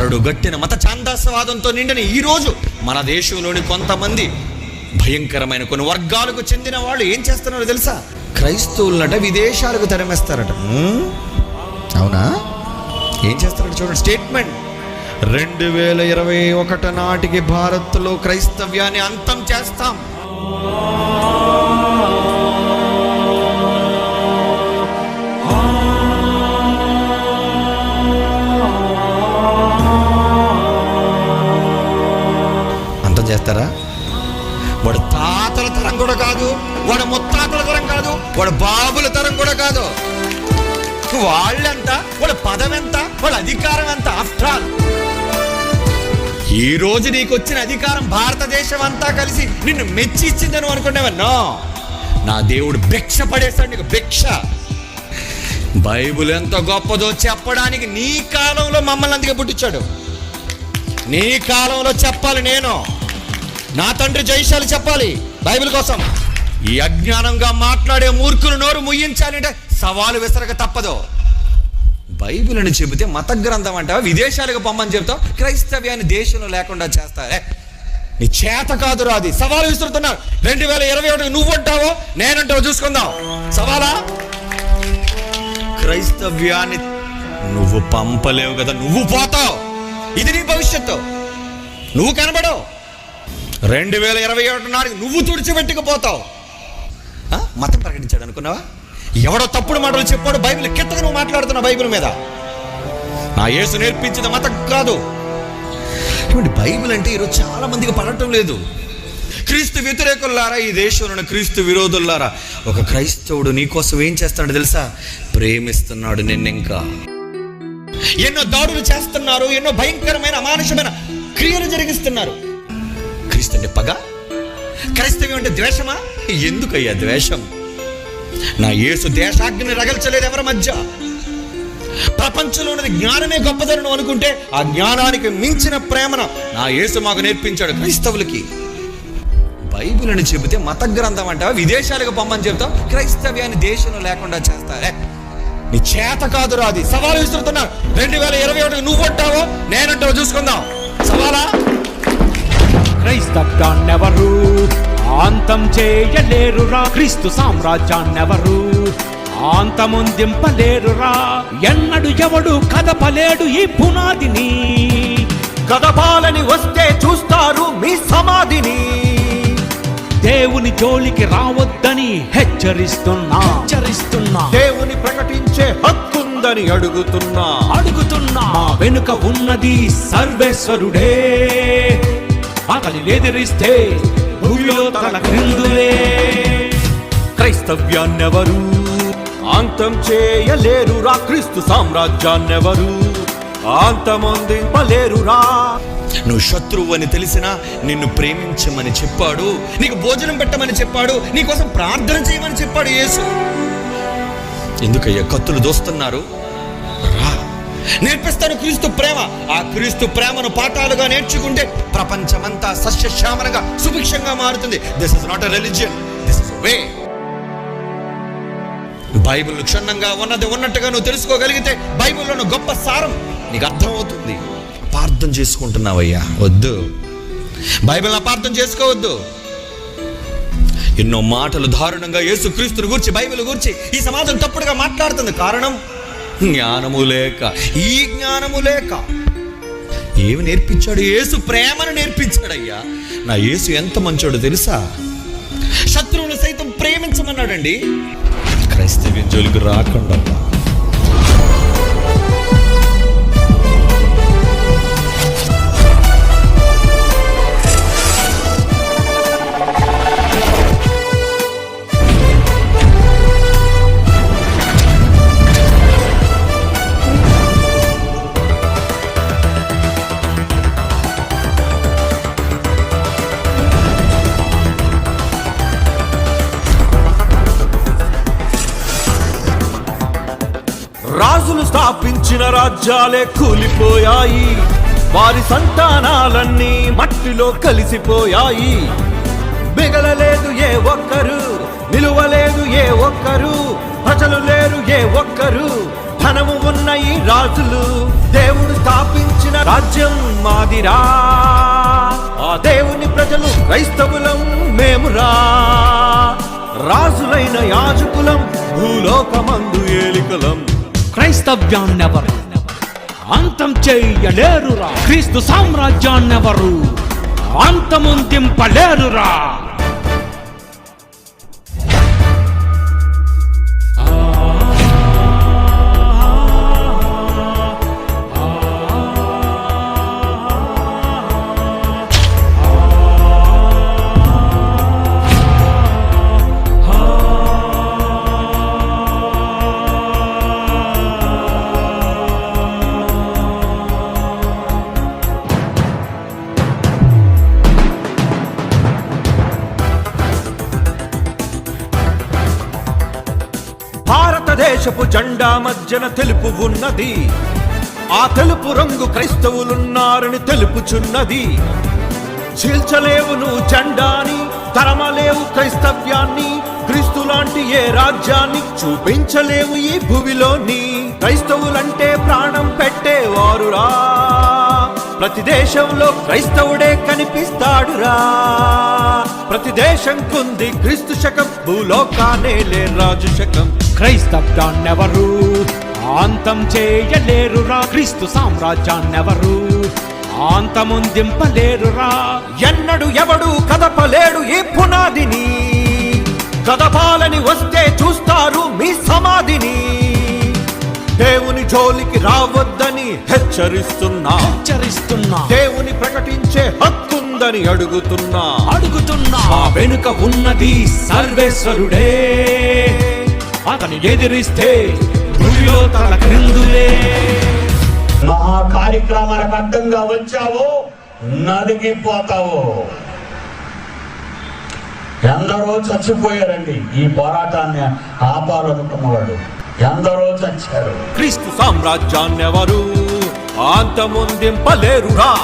కరడు గట్టిన మత ఛాందాసవాదంతో నిండిన ఈ రోజు మన దేశంలోని కొంతమంది భయంకరమైన కొన్ని వర్గాలకు చెందిన వాళ్ళు ఏం చేస్తున్నారో తెలుసా? క్రైస్తవులనట విదేశాలకు తరిమేస్తారట. అవునా? ఏం చేస్తారట చూడండి. స్టేట్మెంట్. రెండు వేల ఇరవై ఒకటి నాటికి భారత్లో క్రైస్తవ్యాన్ని అంతం చేస్తాం. వాడు ముత్తాతల తరం కాదు వాడు బాబుల తరం కూడా కాదు. వాళ్ళెంత వాళ్ళ పదం ఎంత వాళ్ళ అధికారం ఎంత? ఆఫ్టర్ ఆల్ ఈ రోజు నీకు వచ్చిన అధికారం భారతదేశం అంతా కలిసి నిన్ను మెచ్చి ఇచ్చిందని అనుకునేవన్నో నా దేవుడు భిక్ష పడేస్తాడు నీకు భిక్ష. బైబుల్ ఎంత గొప్పదో చెప్పడానికి నీ కాలంలో మమ్మల్ని అందుకే పుట్టించాడు. నీ కాలంలో చెప్పాలి నేను. నా తండ్రి జైశాలి చెప్పాలి బైబిల్ కోసం. ఈ అజ్ఞానంగా మాట్లాడే మూర్ఖులు నోరు ముయ్యించాలంటే సవాలు విసరక తప్పదు. బైబిల్ని చెబితే మత గ్రంథం అంటావా? విదేశాలకు పొమ్మని చెప్తావు క్రైస్తవ్యాన్ని దేశంలో లేకుండా చేస్తారే? నీ చేత కాదు రాది. సవాలు విసురుతున్నారు. రెండు వేల ఇరవై ఒకటి నువ్వు అంటావో నేనంటావో చూసుకుందాం. సవాలా? క్రైస్తవ్యాన్ని నువ్వు పంపలేవు కదా నువ్వు పోతావు. ఇది నీ భవిష్యత్తు. నువ్వు కనబడవు. రెండు వేల ఇరవై ఒకటి నాటికి నువ్వు తుడిచిపెట్టుకుపోతావు. మతం ప్రకటించాడు అనుకున్నావా? ఎవడో తప్పుడు మాటలు చెప్పాడు బైబిల్ కిత్తగా నువ్వు మాట్లాడుతున్నా బైబిల్ మీద. నా యేసు నేర్పించిన మతం కాదు. ఏమంటే బైబిల్ అంటే ఈరోజు చాలా మందికి పడటం లేదు. క్రీస్తు వ్యతిరేకులారా ఈ దేశంలో ఉన్న క్రీస్తు విరోధులారా ఒక క్రైస్తవుడు నీకోసం ఏం చేస్తాడో తెలుసా? ప్రేమిస్తున్నాడు నిన్ను ఇంకా ఎన్నో దాడులు చేస్తున్నారు ఎన్నో భయంకరమైన అమానుషమైన క్రియలు జరిగిస్తున్నారు. క్రీస్తు అంటే పగ క్రైస్తవ్యం అంటే ద్వేషమా? ఎందుకయ్యా ద్వేషం? నా యేసు దేశాగ్ని రగల్చలేదు ఎవరి మధ్య? ప్రపంచంలో ఉన్నది జ్ఞానమే గొప్పదనం అనుకుంటే ఆ జ్ఞానానికి మించిన ప్రేమను నా యేసు మాకు నేర్పించాడు క్రైస్తవులకి. బైబిల్ అని చెబితే మత గ్రంథం అంటావా? విదేశాలకు పొమ్మని చెప్తావు క్రైస్తవ్యాన్ని దేశంలో లేకుండా చేస్తారే? నీ చేత కాదురా అది సవాలు విసురుతున్నా. రెండు వేల ఇరవై ఒకటి నువ్వు కొట్టావో నేనంటావు చూసుకుందాం. సవాలా? క్రైస్తవ్యాన్నెవరు అంతం చేయలేరురా. క్రీస్తు సామ్రాజ్యాన్నెవరు? అంతమొందింపలేరురా ఎన్నడు ఎవడు కదపలేడు ఈ పునాదిని? కదపాలని వస్తే చూస్తారు మీ సమాధిని. దేవుని జోలికి రావద్దని హెచ్చరిస్తున్నా. హెచ్చరిస్తున్నా. దేవుని ప్రకటించే హక్కుందని అడుగుతున్నా. అడుగుతున్నా. మా వెనుక ఉన్నది సర్వేశ్వరుడే. అతని ఎదిరిస్తే భూమిలో తన క్రిందులే. క్రైస్తవ్యాన్నెవరు? అంతం చేయలేరురా క్రీస్తు సామ్రాజ్యాన్నెవరు? అంతమొందింపలేరురా నువ్వు శత్రువు అని తెలిసినా నిన్ను ప్రేమించమని చెప్పాడు. నీకు భోజనం పెట్టమని చెప్పాడు. నీకోసం ప్రార్థన చేయమని చెప్పాడు యేసు. ఎందుకయ్యా కత్తులు దోస్తున్నారు? రా. నేర్పిస్తాను క్రీస్తు ప్రేమ. ఆ క్రీస్తు ప్రేమను పాఠాలుగా నేర్చుకుంటే ప్రపంచమంతా సస్యశ్యామలంగా సుభిక్షంగా మారుతుంది. This is not religion this is way Bible క్షుణ్ణంగా ఉన్నది ఉన్నట్టుగా నువ్వు తెలుసుకోగలిగితే బైబిల్లోని గొప్ప సారం నీకు అర్థమవుతుంది. అపార్థం చేసుకుంటున్నావయ్యా. వద్దు. బైబిల్ అపార్థం చేసుకోవద్దు. ఎన్నో మాటలు దారుణంగా యేసుక్రీస్తుని గురించి బైబిల్ గురించి ఈ సమాజం తప్పుడుగా మాట్లాడుతుంది. కారణం? జ్ఞానము లేక ఈ జ్ఞానము లేక ఏమి నేర్పించాడు? యేసు ప్రేమను నేర్పించాడయ్యా. నా యేసు ఎంత మంచోడో తెలుసా? శత్రువులు సైతం ప్రేమించమన్నాడండి. క్రైస్తవ్యం జోలికి రాకుండా రాజులు స్థాపించిన రాజ్యాలే కూలిపోయాయి. వారి సంతానాలన్నీ మట్టిలో కలిసిపోయాయి. మిగలలేదు ఏ ఒక్కరు నిలువలేదు ఏ ఒక్కరు ప్రజలు లేరు ఏ ఒక్కరు ధనము ఉన్న ఈ రాజులు దేవుడు స్థాపించిన రాజ్యం మాదిరా. ఆ దేవుని ప్రజలు క్రైస్తవులం మేమురా. రాజులైన యాజకులం భూలోకమందు ఏలికలం. క్రైస్తవ్యాన్నెవరు? అంతం చేయలేరురా. క్రీస్తు సామ్రాజ్యాన్నెవరు? అంతముందింపలేరురా. భారతదేశపు జెండా మధ్యన తెలుపు ఉన్నది. ఆ తెలుపు రంగు క్రైస్తవులున్నారని తెలుపుచున్నది. చీల్చలేవు నువ్వు జెండాని తరమలేవు క్రైస్తవ్యాన్ని క్రీస్తు లాంటి ఏ రాజ్యాన్ని చూపించలేవు ఈ భూమిలోని. క్రైస్తవులంటే ప్రాణం పెట్టేవారురా. ప్రతి దేశంలో క్రైస్తవుడే కనిపిస్తాడురా. ప్రతి దేశం కుంది క్రీస్తు శకం భూలోకానే లే రాజు శకం. క్రైస్తవ్యాన్నెవరు? అంతం చేయలేరురా. క్రీస్తు సామ్రాజ్యాన్నెవరు? అంతముందింపలేరురా ఎన్నడు ఎవడు కదపలేడు ఈ పునాదిని. కదపాలని వస్తే చూస్తారు మీ సమాధిని. దేవుని జోలికి రావద్దని హెచ్చరిస్తున్నా. హెచ్చరిస్తున్నా. దేవుని ప్రకటించే హక్కుందని అడుగుతున్నా. అడుగుతున్నా. వెనుక ఉన్నది సర్వేశ్వరుడే. అతని ఎదిరిస్తే తల క్రిందులే. మహా కార్యక్రమాలకు అడ్డంగా వచ్చావో నలిగిపోతావు ఎందరో చచ్చిపోయారండి ఈ పోరాటాన్ని ఆపాలనుకున్నవాడు ఎందరో చచ్చారు. క్రీస్తు సామ్రాజ్యాన్నెవరు అంతముందింపలేరురా.